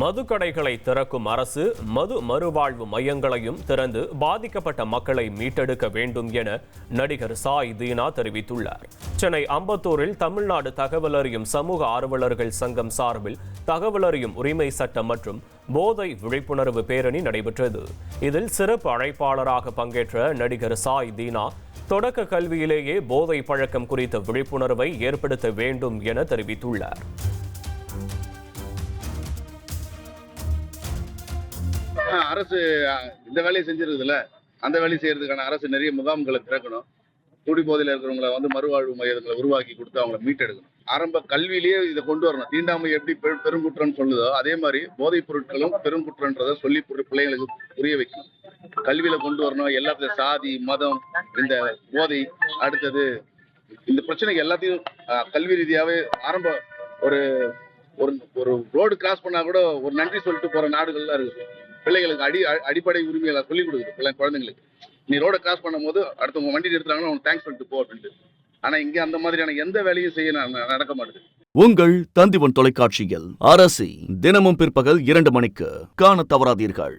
மதுக்கடைகளை திறக்கும் அரசு மது மறுவாழ்வு மையங்களையும் திறந்து பாதிக்கப்பட்ட மக்களை மீட்டெடுக்க வேண்டும் என நடிகர் சாய் தீனா தெரிவித்துள்ளார். சென்னை அம்பத்தூரில் தமிழ்நாடு தகவல் அறியும் சமூக ஆர்வலர்கள் சங்கம் சார்பில் தகவல் அறியும் உரிமை சட்டம் மற்றும் போதை விழிப்புணர்வு பேரணி நடைபெற்றது. இதில் சிறப்பு அழைப்பாளராக பங்கேற்ற நடிகர் சாய் தீனா தொடக்க கல்வியிலேயே போதை பழக்கம் குறித்த விழிப்புணர்வை ஏற்படுத்த வேண்டும் என தெரிவித்துள்ளார். அரசு இந்த வேலையை செஞ்சிருக்குதுல்ல? அந்த வேலையை செய்யறதுக்கான அரசு நிறைய முகாம்களை திறக்கணும். குடிபோதையில் இருக்கிறவங்களை இருக்கிறவங்கள வந்து மறுவாழ்வு மையங்களை உருவாக்கி கொடுத்து அவங்கள மீட்டெடுக்கணும். ஆரம்ப கல்வியிலேயே இதை கொண்டு வரணும். தீண்டாமை எப்படி பெருங்குற்றம்னு சொல்லுதோ அதே மாதிரி போதைப் பொருட்களும் பெருங்குற்றன்றதை சொல்லி பிள்ளைங்களுக்கு புரிய வைக்கணும். கல்வியில கொண்டு வரணும். எல்லாத்தையும் சாதி மதம் இந்த போதை அடுத்தது இந்த பிரச்சனைக்கு எல்லாத்தையும் கல்வி ரீதியாவே ஆரம்ப ஒரு ஒரு ஒரு ரோடு கிராஸ் பண்ணா கூட ஒரு நன்றி சொல்லிட்டு போற நாடுகள்லாம் இருக்கு பிள்ளைகளுக்கு அடி அடிப்படை உரிமைகளை சொல்லிக் கொடுக்குது பிள்ளை குழந்தைங்களுக்கு. நீ ரோட கிராஸ் பண்ணும்போது அடுத்தவங்க வண்டி நிறுத்துறாங்கன்னா அவங்க தேங்க்ஸ் சொல்லிட்டு போ அப்படின்ட்டு. ஆனா இங்க அந்த மாதிரியான எந்த வேலையும் செய்ய நடக்க மாட்டேது. உங்கள் தந்திவன் தொலைக்காட்சியில் அரசி தினமும் பிற்பகல் இரண்டு மணிக்கு காணத் தவறாதீர்கள்.